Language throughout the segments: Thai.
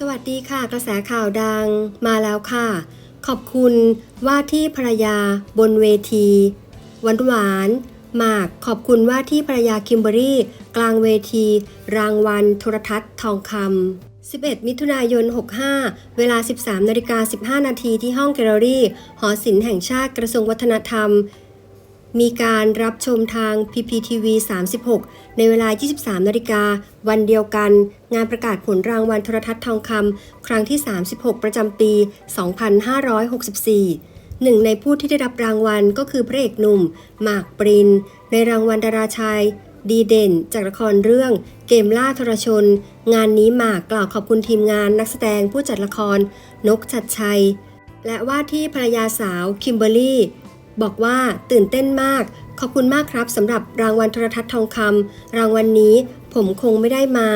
สวัสดีค่ะ กระแสข่าวดังมาแล้วค่ะ ขอบคุณว่าที่ภรรยาบนเวทีหวานหวานหมากขอบคุณว่าที่ภรรยาคิมเบอรี่ กลางเวที รางวัลโทรทัศน์ทองคำ11 มิถุนายน 65 เวลา 13นาฬิกา15 นาทีที่ห้องแกลเลอรี่ หอศิลป์แห่งชาติกระทรวงวัฒนธรรม มีการรับชมทาง PPTV 36 ในเวลา 23 นาฬิกา วันเดียวกัน งานประกาศผลรางวัลโทรทัศน์ทองคำครั้งที่ 36 ประจำปี 2564หนึ่งในผู้ที่ได้รับรางวัลก็คือพระเอกหนุ่ม หมากปริน ในรางวัลดาราชาย ดีเด่น จากละครเรื่อง เกมล่าทรชน งานนี้หมากกล่าวขอบคุณทีมงานนักแสดงผู้จัดละคร นกชัดชัย และว่าที่ภรรยาสาวคิมเบอรรี่ บอกว่าตื่นเต้นมาก ขอบคุณมากครับสำหรับรางวัลโทรทัศน์ทองคำรางวัลนนี้ผมคงไม่ได้มา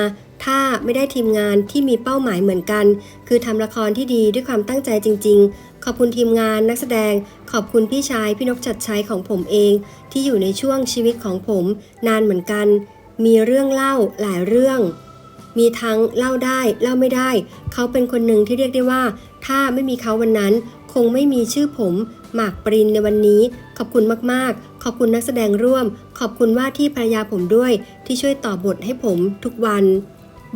ถ้าไม่ได้ทีมงานที่มีเป้าหมายเหมือนกัน คือทำละครที่ดีด้วยความตั้งใจจริง ๆ ขอบคุณทีมงานนักแสดง ขอบคุณพี่ชายพี่นกจัดชัยของผมเอง ที่อยู่ในช่วงชีวิตของผม นานเหมือนกัน มีเรื่องเล่าหลายเรื่อง มีทั้งเล่าได้เล่าไม่ได้ เขาเป็นคนหนึ่งที่เรียกได้ว่า ถ้าไม่มีเขาวันนั้น คงไม่มีชื่อผม หมากปรินในวันนี้ ขอบคุณมากๆ ขอบคุณนักแสดงร่วม ขอบคุณว่าที่ภรรยาผมด้วย ที่ช่วยต่อบทให้ผมทุกวัน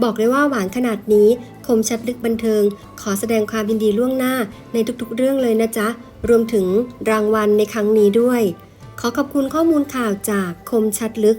บอกเลยว่าหวานขนาดนี้ คมชัดลึกบันเทิง ขอแสดงความยินดีล่วงหน้าในทุกๆเรื่องเลยนะจ๊ะ รวมถึงรางวัลในครั้งนี้ด้วย ขอขอบคุณข้อมูลข่าวจากคมชัดลึก